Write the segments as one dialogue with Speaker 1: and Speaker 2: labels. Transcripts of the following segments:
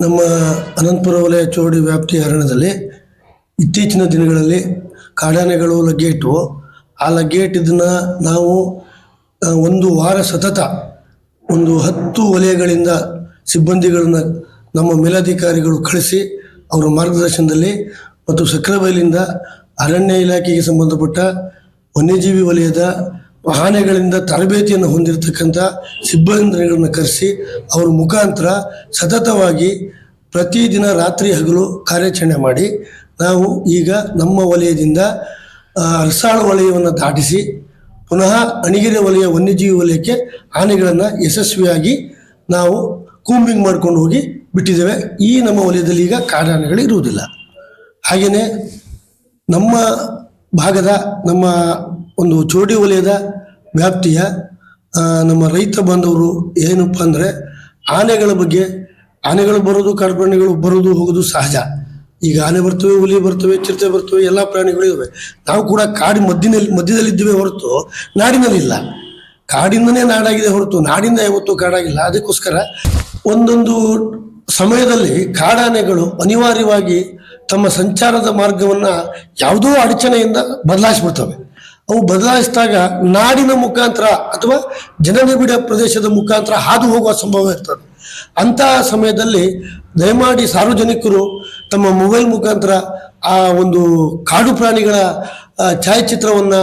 Speaker 1: ನಮ್ಮ ಅನಂತಪುರ ವಲಯ ಚೌಡಿ ವ್ಯಾಪ್ತಿಯ ಅರಣ್ಯದಲ್ಲಿ ಇತ್ತೀಚಿನ ದಿನಗಳಲ್ಲಿ ಕಾಡಾನೆಗಳು ಲಗ್ಗೆ ಇಟ್ಟವು ಆ ಲಗ್ಗೆ ಇಟ್ಟಿದ್ದನ್ನು ನಾವು ಒಂದು ವಾರ ಸತತ ಒಂದು ಹತ್ತು ವಲಯಗಳಿಂದ ಸಿಬ್ಬಂದಿಗಳನ್ನು ನಮ್ಮ ಮೇಲಧಿಕಾರಿಗಳು ಕಳಿಸಿ ಅವರ ಮಾರ್ಗದರ್ಶನದಲ್ಲಿ ಮತ್ತು ಸಕ್ರಬೈಲಿಂದ ಅರಣ್ಯ ಇಲಾಖೆಗೆ ಸಂಬಂಧಪಟ್ಟ ವನ್ಯಜೀವಿ ವಲಯದ ಆನೆಗಳಿಂದ ತರಬೇತಿಯನ್ನು ಹೊಂದಿರತಕ್ಕಂಥ ಸಿಬ್ಬಂದಿಗಳನ್ನು ಕರೆಸಿ ಅವ್ರ ಮುಖಾಂತರ ಸತತವಾಗಿ ಪ್ರತಿದಿನ ರಾತ್ರಿ ಹಗಲು ಕಾರ್ಯಾಚರಣೆ ಮಾಡಿ ನಾವು ಈಗ ನಮ್ಮ ವಲಯದಿಂದ ಅರಸಾಳು ವಲಯವನ್ನು ದಾಟಿಸಿ ಪುನಃ ಅಣಿಗೆರೆ ವಲಯ, ವನ್ಯಜೀವಿ ವಲಯಕ್ಕೆ ಆನೆಗಳನ್ನು ಯಶಸ್ವಿಯಾಗಿ ನಾವು ಕೂಂಬಿಂಗ್ ಮಾಡ್ಕೊಂಡು ಹೋಗಿ ಬಿಟ್ಟಿದ್ದೇವೆ. ಈ ನಮ್ಮ ವಲಯದಲ್ಲಿ ಈಗ ಕಾಡಾನೆಗಳು ಇರುವುದಿಲ್ಲ. ಹಾಗೆಯೇ ನಮ್ಮ ಭಾಗದ ನಮ್ಮ ಒಂದು ಚೋಡಿ ವಲಯದ ವ್ಯಾಪ್ತಿಯ ನಮ್ಮ ರೈತ ಬಾಂಧವರು ಏನಪ್ಪ ಅಂದರೆ ಆನೆಗಳ ಬಗ್ಗೆ, ಆನೆಗಳು ಬರೋದು ಕಾಡು ಪ್ರಾಣಿಗಳು ಬರೋದು ಹೋಗೋದು ಸಹಜ. ಈಗ ಆನೆ ಬರ್ತವೆ, ಹುಲಿ ಬರ್ತವೆ, ಚಿರತೆ ಬರ್ತವೆ, ಎಲ್ಲ ಪ್ರಾಣಿಗಳು ಇವೆ ನಾವು ಕೂಡ ಕಾಡಿ ಮಧ್ಯದಲ್ಲಿ ಮಧ್ಯದಲ್ಲಿದ್ದೇವೆ ಹೊರತು ನಾಡಿನಲ್ಲಿಲ್ಲ ಕಾಡಿಂದನೇ ನಾಡಾಗಿದೆ ಹೊರತು ನಾಡಿಂದ ಯಾವತ್ತೂ ಕಾಡಾಗಿಲ್ಲ. ಅದಕ್ಕೋಸ್ಕರ ಒಂದೊಂದು ಸಮಯದಲ್ಲಿ ಕಾಡಾನೆಗಳು ಅನಿವಾರ್ಯವಾಗಿ ತಮ್ಮ ಸಂಚಾರದ ಮಾರ್ಗವನ್ನು ಯಾವುದೋ ಅಡಚಣೆಯಿಂದ ಬದಲಾಯಿಸ್ಬಿಡ್ತವೆ. ಅವು ಬದಲಾಯಿಸಿದಾಗ ನಾಡಿನ ಮುಖಾಂತರ ಅಥವಾ ಜನನಿಬಿಡ ಪ್ರದೇಶದ ಮುಖಾಂತರ ಹಾದು ಹೋಗುವ ಸಂಭವ ಇರ್ತದೆ. ಅಂತಹ ಸಮಯದಲ್ಲಿ ದಯಮಾಡಿ ಸಾರ್ವಜನಿಕರು ತಮ್ಮ ಮೊಬೈಲ್ ಮುಖಾಂತರ ಆ ಒಂದು ಕಾಡು ಪ್ರಾಣಿಗಳ ಛಾಯಾಚಿತ್ರವನ್ನು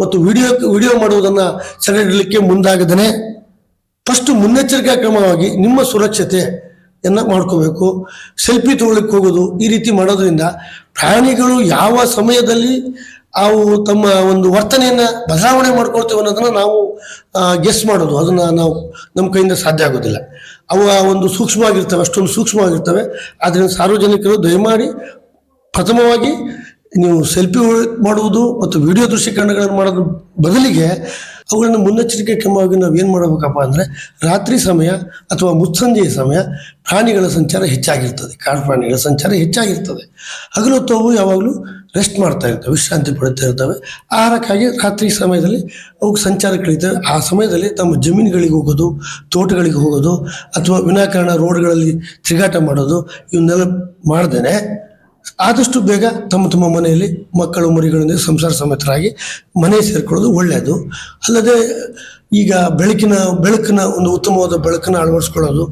Speaker 1: ಮತ್ತು ವಿಡಿಯೋ ವಿಡಿಯೋ ಮಾಡುವುದನ್ನು ಸೆರೆ ಹಿಡಲಿಕ್ಕೆ ಮುಂದಾಗದೇ ಫಸ್ಟ್ ಮುನ್ನೆಚ್ಚರಿಕಾ ಕ್ರಮವಾಗಿ ನಿಮ್ಮ ಸುರಕ್ಷತೆಯನ್ನು ಮಾಡ್ಕೋಬೇಕು. ಸೆಲ್ಫಿ ತಗೊಳ್ಳಿಕ್ಕೆ ಹೋಗೋದು ಈ ರೀತಿ ಮಾಡೋದ್ರಿಂದ ಪ್ರಾಣಿಗಳು ಯಾವ ಸಮಯದಲ್ಲಿ ಅವು ತಮ್ಮ ಒಂದು ವರ್ತನೆಯನ್ನು ಬದಲಾವಣೆ ಮಾಡ್ಕೊಳ್ತೇವೆ ಅನ್ನೋದನ್ನು ನಾವು ಗೆಸ್ ಮಾಡೋದು. ಅದನ್ನು ನಾವು ನಮ್ಮ ಕೈಯಿಂದ ಸಾಧ್ಯ ಆಗೋದಿಲ್ಲ. ಅವು ಆ ಒಂದು ಸೂಕ್ಷ್ಮವಾಗಿರ್ತವೆ, ಅಷ್ಟೊಂದು ಸೂಕ್ಷ್ಮವಾಗಿರ್ತವೆ. ಆದ್ದರಿಂದ ಸಾರ್ವಜನಿಕರು ದಯಮಾಡಿ ಪ್ರಥಮವಾಗಿ ನೀವು ಸೆಲ್ಫಿ ಮಾಡುವುದು ಮತ್ತು ವಿಡಿಯೋ ದೃಶ್ಯೀಕರಣಗಳನ್ನು ಮಾಡೋದ್ರ ಬದಲಿಗೆ ಅವುಗಳನ್ನು ಮುನ್ನೆಚ್ಚರಿಕೆ ಕ್ರಮವಾಗಿ ನಾವು ಏನು ಮಾಡಬೇಕಪ್ಪ ಅಂದರೆ ರಾತ್ರಿ ಸಮಯ ಅಥವಾ ಮುತ್ಸಂಜೆಯ ಸಮಯ ಪ್ರಾಣಿಗಳ ಸಂಚಾರ ಹೆಚ್ಚಾಗಿರ್ತದೆ. ಕಾಡು ಪ್ರಾಣಿಗಳ ಸಂಚಾರ ಹೆಚ್ಚಾಗಿರ್ತದೆ. ಹಗಲು ತೋವು ಯಾವಾಗಲೂ ರೆಸ್ಟ್ ಮಾಡ್ತಾ ಇರ್ತವೆ, ವಿಶ್ರಾಂತಿ ಪಡುತ್ತಾ ಇರ್ತವೆ. ಆಹಾರಕ್ಕಾಗಿ ರಾತ್ರಿ ಸಮಯದಲ್ಲಿ ಅವಕ್ಕೆ ಸಂಚಾರ ಕಳೀತವೆ. ಆ ಸಮಯದಲ್ಲಿ ತಮ್ಮ ಜಮೀನುಗಳಿಗೆ ಹೋಗೋದು, ತೋಟಗಳಿಗೆ ಹೋಗೋದು, ಅಥವಾ ವಿನಾಕಾರಣ ರೋಡ್ಗಳಲ್ಲಿ ತಿರುಗಾಟ ಮಾಡೋದು ಇವನ್ನೆಲ್ಲ ಮಾಡ್ದೇನೆ. ಆದಷ್ಟು ಬೇಗ ತಮ್ಮ ತಮ್ಮ ಮನೆಯಲ್ಲಿ ಮಕ್ಕಳು, ಮರಿಗಳೊಂದಿಗೆ ಸಂಸಾರ ಸಮೇತರಾಗಿ ಮನೆ ಸೇರ್ಕೊಳ್ಳೋದು ಒಳ್ಳೆಯದು. ಅಲ್ಲದೆ ಈಗ ಬೆಳಕಿನ ಬೆಳಕಿನ ಒಂದು ಉತ್ತಮವಾದ ಬೆಳಕನ್ನು ಅಳವಡಿಸ್ಕೊಳ್ಳೋದು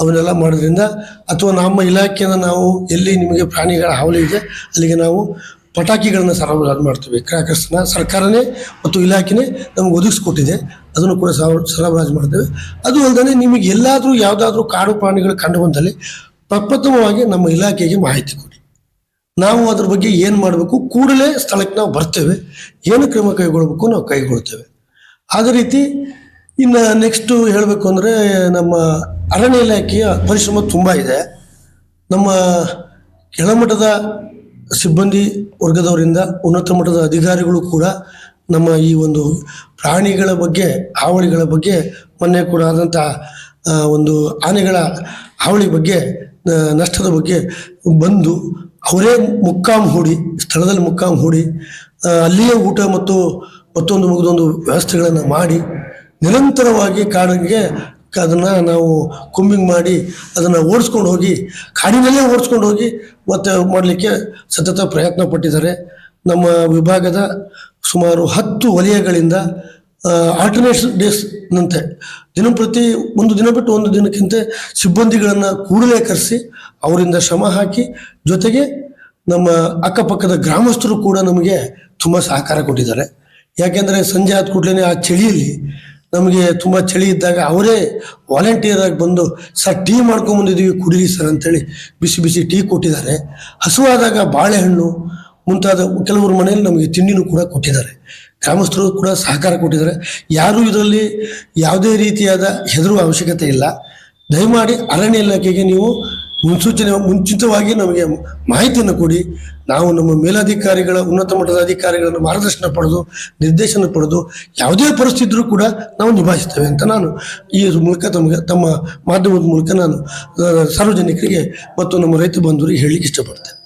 Speaker 1: ಅವನ್ನೆಲ್ಲ ಮಾಡೋದ್ರಿಂದ, ಅಥವಾ ನಮ್ಮ ಇಲಾಖೆಯನ್ನು ನಾವು ಎಲ್ಲಿ ನಿಮಗೆ ಪ್ರಾಣಿಗಳ ಹಾವಳಿ ಇದೆ, ಅಲ್ಲಿಗೆ ನಾವು ಪಟಾಕಿಗಳನ್ನು ಸರಬರಾಜು ಮಾಡ್ತೀವಿ. ಕ್ರ್ಯಾಕರ್ಸ್ನ ಸರ್ಕಾರನೇ ಮತ್ತು ಇಲಾಖೆನೇ ನಮ್ಗೆ ಒದಗಿಸ್ಕೊಟ್ಟಿದೆ. ಅದನ್ನು ಕೂಡ ಸರ- ಸರಬರಾಜು ಮಾಡ್ತೇವೆ. ಅದು ಅಲ್ಲದೆ ನಿಮಗೆ ಎಲ್ಲಾದರೂ ಯಾವುದಾದ್ರೂ ಕಾಡು ಪ್ರಾಣಿಗಳು ಕಂಡು ಬಂದಲ್ಲಿ ಪ್ರಪ್ರಥಮವಾಗಿ ನಮ್ಮ ಇಲಾಖೆಗೆ ಮಾಹಿತಿ ಕೊಡಿ. ನಾವು ಅದ್ರ ಬಗ್ಗೆ ಏನು ಮಾಡಬೇಕು? ಕೂಡಲೇ ಸ್ಥಳಕ್ಕೆ ನಾವು ಬರ್ತೇವೆ. ಏನು ಕ್ರಮ ಕೈಗೊಳ್ಬೇಕು ನಾವು ಕೈಗೊಳ್ತೇವೆ. ಅದೇ ರೀತಿ ಇನ್ನು ನೆಕ್ಸ್ಟು ಹೇಳಬೇಕು ಅಂದರೆ ನಮ್ಮ ಅರಣ್ಯ ಇಲಾಖೆಯ ಪರಿಶ್ರಮ ತುಂಬ ಇದೆ. ನಮ್ಮ ಕೆಳಮಟ್ಟದ ಸಿಬ್ಬಂದಿ ವರ್ಗದವರಿಂದ ಉನ್ನತ ಮಟ್ಟದ ಅಧಿಕಾರಿಗಳು ಕೂಡ ನಮ್ಮ ಈ ಒಂದು ಪ್ರಾಣಿಗಳ ಬಗ್ಗೆ, ಹಾವಳಿಗಳ ಬಗ್ಗೆ, ಮೊನ್ನೆ ಕೂಡ ಆದಂಥ ಒಂದು ಆನೆಗಳ ಹಾವಳಿ ಬಗ್ಗೆ ನಷ್ಟದ ಬಗ್ಗೆ ಬಂದು ಅವರೇ ಮುಕ್ಕಾಂ ಹೂಡಿ, ಸ್ಥಳದಲ್ಲಿ ಮುಕ್ಕಾಂ ಹೂಡಿ ಅಲ್ಲಿಯೇ ಊಟ ಮತ್ತು ಮತ್ತೊಂದು ಮುಗಿದೊಂದು ವ್ಯವಸ್ಥೆಗಳನ್ನು ಮಾಡಿ ನಿರಂತರವಾಗಿ ಕಾಡಿಗೆ ಅದನ್ನು ನಾವು ಕುಂಬಿಂಗ್ ಮಾಡಿ ಅದನ್ನು ಓಡಿಸ್ಕೊಂಡು ಹೋಗಿ, ಕಾಡಿನಲ್ಲೇ ಓಡಿಸ್ಕೊಂಡು ಹೋಗಿ ಮತ್ತೆ ಮಾಡಲಿಕ್ಕೆ ಸತತ ಪ್ರಯತ್ನ ಪಟ್ಟಿದ್ದಾರೆ. ನಮ್ಮ ವಿಭಾಗದ ಸುಮಾರು ಹತ್ತು ವಲಯಗಳಿಂದ ಆಲ್ಟರ್ನೇಟ್ ಡೇಸ್ನಂತೆ ದಿನಂಪ್ರತಿ ಒಂದು ದಿನ ಬಿಟ್ಟು ಒಂದು ದಿನಕ್ಕಿಂತ ಸಿಬ್ಬಂದಿಗಳನ್ನು ಕೂಡಲೇ ಕರೆಸಿ ಅವರಿಂದ ಶ್ರಮ ಹಾಕಿ, ಜೊತೆಗೆ ನಮ್ಮ ಅಕ್ಕಪಕ್ಕದ ಗ್ರಾಮಸ್ಥರು ಕೂಡ ನಮಗೆ ತುಂಬ ಸಹಕಾರ ಕೊಟ್ಟಿದ್ದಾರೆ. ಯಾಕೆಂದರೆ ಸಂಜೆ ಆದ ಕೂಡಲೇ ಆ ಚಳಿಯಲ್ಲಿ ನಮಗೆ ತುಂಬ ಚಳಿ ಇದ್ದಾಗ ಅವರೇ ವಾಲಂಟಿಯರ್ ಆಗಿ ಬಂದು, ಸರ್, ಟೀ ಮಾಡ್ಕೊಂಬಂದಿದ್ದೀವಿ ಕುಡೀರಿ ಸರ್ ಅಂತೇಳಿ ಬಿಸಿ ಬಿಸಿ ಟೀ ಕೊಟ್ಟಿದ್ದಾರೆ. ಹಸುವಾದಾಗ ಬಾಳೆಹಣ್ಣು, ಮುಂತಾದ ಕೆಲವರು ಮನೆಯಲ್ಲಿ ನಮಗೆ ತಿಂಡಿನೂ ಕೂಡ ಕೊಟ್ಟಿದ್ದಾರೆ. ಗ್ರಾಮಸ್ಥರು ಕೂಡ ಸಹಕಾರ ಕೊಟ್ಟಿದ್ದಾರೆ. ಯಾರೂ ಇದರಲ್ಲಿ ಯಾವುದೇ ರೀತಿಯಾದ ಹೆದರುವ ಅವಶ್ಯಕತೆ ಇಲ್ಲ. ದಯಮಾಡಿ ಅರಣ್ಯ ಇಲಾಖೆಗೆ ನೀವು ಮುನ್ಸೂಚನೆ ಮುಂಚಿತವಾಗಿ ನಮಗೆ ಮಾಹಿತಿಯನ್ನು ಕೊಡಿ. ನಾವು ನಮ್ಮ ಮೇಲಾಧಿಕಾರಿಗಳ, ಉನ್ನತ ಮಟ್ಟದ ಅಧಿಕಾರಿಗಳನ್ನು ಮಾರ್ಗದರ್ಶನ ಪಡೆದು, ನಿರ್ದೇಶನ ಪಡೆದು ಯಾವುದೇ ಪರಿಸ್ಥಿತಿ ಕೂಡ ನಾವು ನಿಭಾಯಿಸ್ತೇವೆ ಅಂತ ನಾನು ಈ ಮೂಲಕ ತಮಗೆ, ತಮ್ಮ ಮಾಧ್ಯಮದ ಮೂಲಕ ನಾನು ಸಾರ್ವಜನಿಕರಿಗೆ ಮತ್ತು ನಮ್ಮ ರೈತ ಬಂಧುವರಿಗೆ ಹೇಳಲಿಕ್ಕೆ ಇಷ್ಟಪಡ್ತೇನೆ.